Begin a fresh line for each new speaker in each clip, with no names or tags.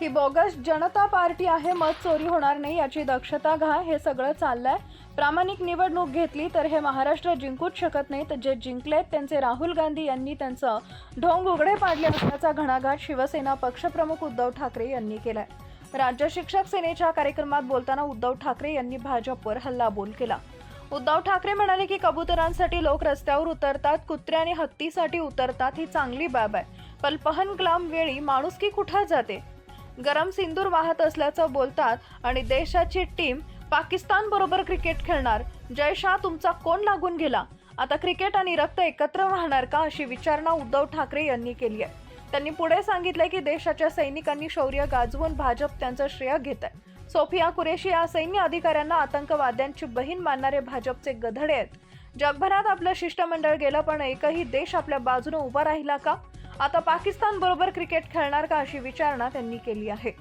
ही bogus जनता party आहे मत चोरी होणार नाही याची दक्षता घ्या हे सगळं चाललंय. प्रामाणिक निवडणूक घेतली तर हे महाराष्ट्र जिंकूच शकत नाहीत. जे जिंकलेत त्यांचे राहुल गांधी यांनी त्यांचं ढोंग उघडे पाडले असल्याचा घणाघाट शिवसेना पक्षप्रमुख उद्धव ठाकरे यांनी केलाय. राज्य शिक्षक सेनेच्या कार्यक्रमात बोलताना उद्धव ठाकरे यांनी भाजपवर हल्लाबोल केला. उद्धव ठाकरे म्हणाले की कबुतरांसाठी लोक रस्त्यावर उतरतात कुत्रे आणि हत्तीसाठी उतरतात ही चांगली बाब आहे. पण पहलगाम वेळी माणुसकी कुठं जाते? गरम सिंदूर वाहत असल्याचं बोलतात आणि देशाची टीम पाकिस्तान बरोबर क्रिकेट खेळणार. जय शाह तुमचा कोण लागून गेला? आता क्रिकेट आणि रक्त एकत्र वाहणार का अशी विचारणा उद्धव ठाकरे यांनी केली आहे. त्यांनी पुढे सांगितले की देशाच्या सैनिकांनी शौर्य गाजवून भाजप त्यांचं श्रेय घेत आहे सोफिया कुरेशी या सैन्य अधिकाऱ्यांना आतंकवाद्यांची बहीण मानणारे भाजपचे गधडे आहेत. जगभरात आपलं शिष्टमंडळ गेलं पण एकही देश आपल्या बाजूने उभा राहिला का? आता पाकिस्तान बरोबर क्रिकेट खेळणार का अशी विचारणा त्यांनी केली आहे.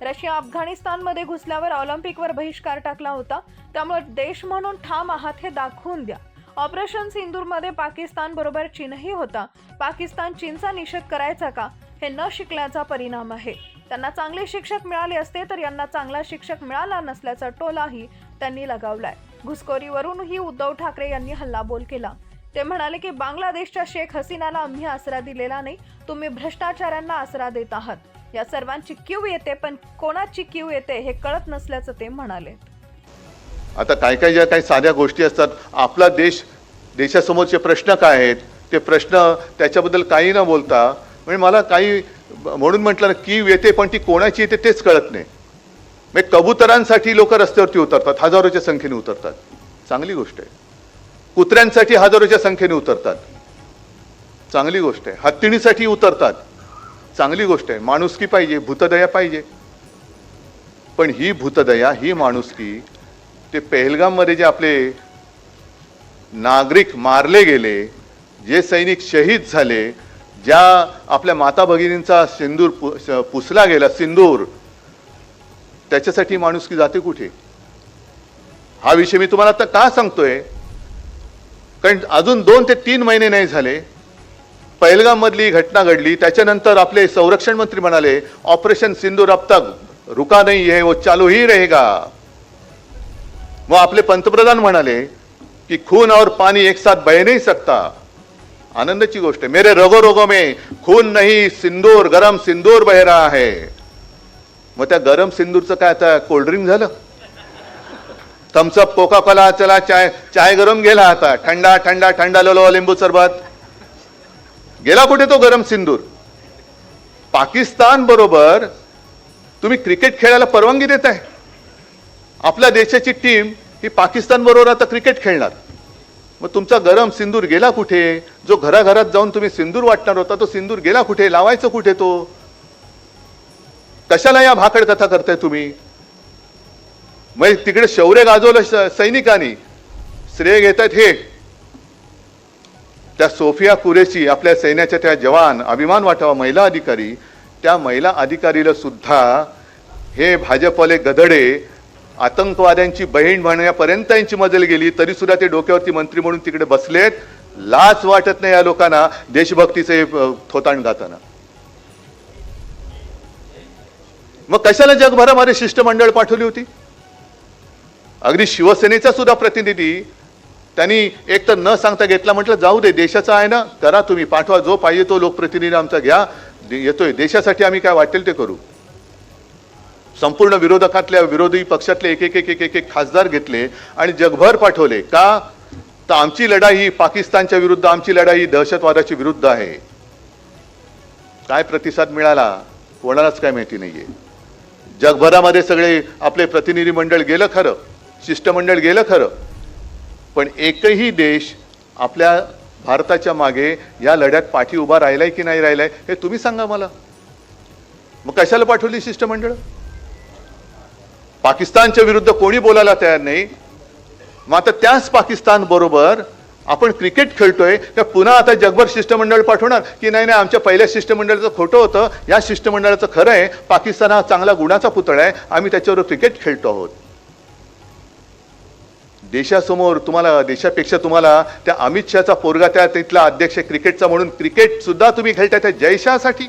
रशिया अफगाणिस्तानमध्ये घुसल्यावर ऑलिम्पिकवर बहिष्कार टाकला होता. त्यामुळे देश म्हणून ठाम आहात हे दाखवून द्या. ऑपरेशन सिंदूरमध्ये पाकिस्तान बरोबर चीनही होता. पाकिस्तान चीनचा निषेध करायचा का? हे न शिकल्याचा परिणाम आहे. त्यांना चांगले शिक्षक मिळाले असते तर यांना चांगला शिक्षक मिळाला नसल्याचा टोलाही त्यांनी लगावलाय. घुसखोरीवरूनही उद्धव ठाकरे यांनी हल्लाबोल केला. ते म्हणाले की बांगलादेशच्या शेख हसीनाला आम्ही आसरा दिलेला नाही. तुम्ही भ्रष्टाचारांना आसरा देत आहात. या सर्वांची क्यू येते पण कोणाची क्यू येते हे कळत नसल्याचं ते म्हणाले.
आता काय काय ज्या काही साध्या गोष्टी असतात आपला देश देशासमोरचे प्रश्न काय आहेत ते प्रश्न त्याच्याबद्दल काही न बोलता म्हणजे मला काही म्हणून म्हटलं ना की येते पण ती कोणाची येते तेच कळत नाही. म्हणजे कबुतरांसाठी लोक रस्त्यावरती उतरतात हजारोच्या संख्येने उतरतात. चांगली गोष्ट आहे. कुत्र्यांसाठी हजारोच्या संख्येने उतरतात. चांगली गोष्ट आहे. हत्तीणीसाठी उतरतात. चांगली गोष्ट आहे. माणुसकी पाहिजे भूतदया पाहिजे. पण ही भूतदया ही माणुसकी ते पेहलगाममध्ये जे आपले नागरिक मारले गेले जे सैनिक शहीद झाले ज्या आपल्या माता भगिनींचा सिंदूर पु- पुसला गेला सिंदूर त्याच्यासाठी माणुसकी जाते कुठे? हा विषय मी तुम्हाला आता का सांगतोय? कारण अजून दोन ते तीन महिने नाही झाले. पहलगामधली घटना घडली. त्याच्यानंतर आपले संरक्षण मंत्री म्हणाले ऑपरेशन सिंदूर अब तक रुका नाही है वो चालू ही रहेगा. व आपले पंतप्रधान म्हणाले की खून और पाणी एक साथ बह नाही सकता. आनंदाची गोष्ट आहे. मेरे रगो रोगो में खून नहीं सिंदूर गरम सिंदूर बह रहा है. मग त्या गरम सिंदूरचं काय आता कोल्ड्रिंक झालं? थम्सअप कोका कोला चला चाय चाय गरम गेला आता. थंडा थंडा थंडा लोलो लिंबू सरबत. गेला कुठे तो गरम सिंदूर? पाकिस्तान बरोबर तुम्ही क्रिकेट खेळायला परवानगी देत आहे. आपल्या देशाची टीम ही पाकिस्तान बरोबर आता क्रिकेट खेळणार. मग तुमचा गरम सिंदूर गेला कुठे? जो घराघरात जाऊन तुम्ही सिंदूर वाटणार होता तो सिंदूर गेला कुठे? लावायचं कुठे तो? कशाला या भाकड कथा करताय तुम्ही? मग तिकडे शौर्य गाजवलं सैनिकांनी. श्रेय घेत आहेत हे. त्या सोफिया कुरेशी आपल्या सैन्याच्या त्या जवान अभिमान वाटावा महिला अधिकारी त्या महिला अधिकारीला सुद्धा हे भाजपवाले गधडे आतंकवाद्यांची बहीण म्हणण्यापर्यंत त्यांची मजल गेली तरी सुद्धा ते डोक्यावरती मंत्री म्हणून तिकडे बसलेत. लाच वाटत नाही या लोकांना देशभक्तीचे थोताण थोतांड गाताना. मग कशाला जगभरामध्ये शिष्टमंडळ पाठवली होती? अगदी शिवसेनेचा सुद्धा प्रतिनिधी त्यांनी एक तर न सांगता घेतला म्हटलं जाऊ दे देशाचा आहे ना करा तुम्ही पाठवा जो पाहिजे तो लोकप्रतिनिधी आमचा घ्या येतोय देशासाठी आम्ही काय वाटेल ते करू. संपूर्ण विरोधकातल्या विरोधी पक्षातले एक एक एक एक एक खासदार घेतले आणि जगभर पाठवले. का? तर आमची लढाई ही पाकिस्तानच्या विरुद्ध आमची लढाई ही दहशतवादाची विरुद्ध आहे. काय प्रतिसाद मिळाला कोणालाच काय माहिती नाहीये. जगभरामध्ये सगळे आपले प्रतिनिधी मंडळ गेलं खरं. शिष्टमंडळ गेलं खरं. पण एकही देश आपल्या भारताच्या मागे या लढ्यात पाठी उभा राहिलाय की नाही राहिलाय हे तुम्ही सांगा मला. मग कशाला पाठवली शिष्टमंडळ? पाकिस्तानच्या विरुद्ध कोणी बोलायला तयार नाही? मग आता त्याच पाकिस्तान बरोबर आपण क्रिकेट खेळतोय तर पुन्हा आता जगभर शिष्टमंडळ पाठवणार की नाही नाही आमच्या पहिल्या शिष्टमंडळाचं खोटं होतं या शिष्टमंडळाचं खरं आहे पाकिस्तान हा चांगला गुणाचा पुतळा आहे आम्ही त्याच्यावर क्रिकेट खेळतो आहोत. देशासमोर तुम्हाला देशापेक्षा तुम्हाला त्या अमित शहाचा पोरगा त्या तिथला अध्यक्ष क्रिकेटचा म्हणून क्रिकेटसुद्धा तुम्ही खेळताय त्या जयशासाठी.